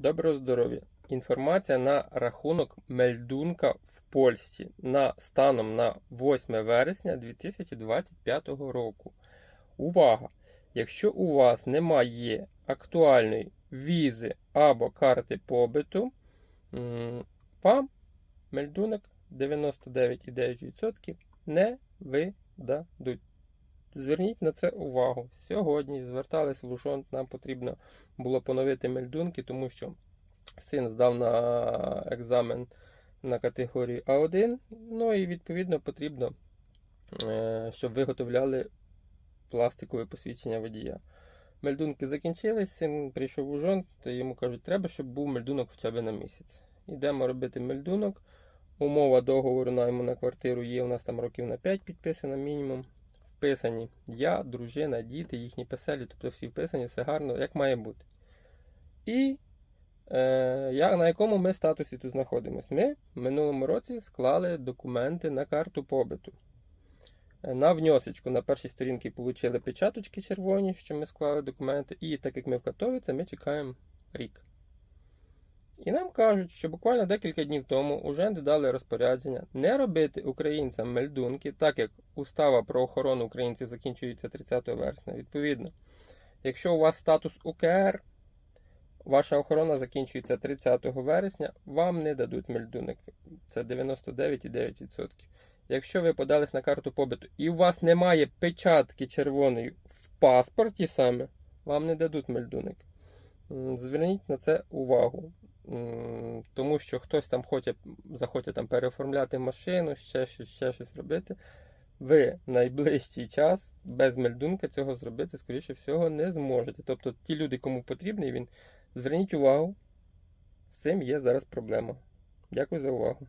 Доброго здоров'я! Інформація на рахунок мельдунка в Польщі на станом на 8 вересня 2025 року. Увага! Якщо у вас немає актуальної візи або карти побиту, вам мельдунок 99,9% не видадуть. Зверніть на це увагу. Сьогодні звертались в Ужонт, нам потрібно було поновити мельдунки, тому що син здав на екзамен на категорію А1. Ну і відповідно потрібно, е, щоб виготовляли пластикове посвідчення водія. Мельдунки закінчились, син прийшов у Ужонт, то йому кажуть, треба, щоб був мельдунок хоча б на місяць. Йдемо робити мельдунок. Умова договору найму на квартиру є. У нас там років на 5 підписано мінімум. Вписані я, дружина, діти, їхні песелі, тобто всі вписані, все гарно, як має бути. І е, я, на якому ми статусі тут знаходимося? Ми в минулому році склали документи на карту побиту. Е, На вньосочку на першій сторінці отримали печаточки червоні, що ми склали документи, і так як ми в Катовіці, ми чекаємо рік. І нам кажуть, що буквально декілька днів тому уже дали розпорядження не робити українцям мельдунки, так як устава про охорону українців закінчується 30 вересня. Відповідно, якщо у вас статус УКР, ваша охорона закінчується 30 вересня, вам не дадуть мельдунок. Це 99,9%. Якщо ви подались на карту побиту і у вас немає печатки червоної в паспорті саме, вам не дадуть мельдунок. Зверніть на це увагу. Тому що хтось там хоче, захоче там переоформляти машину, ще щось, ще щось робити. Ви найближчий час без мельдунка цього зробити, скоріше всього, не зможете. Тобто ті люди, кому потрібний він, зверніть увагу, з цим є зараз проблема. Дякую за увагу.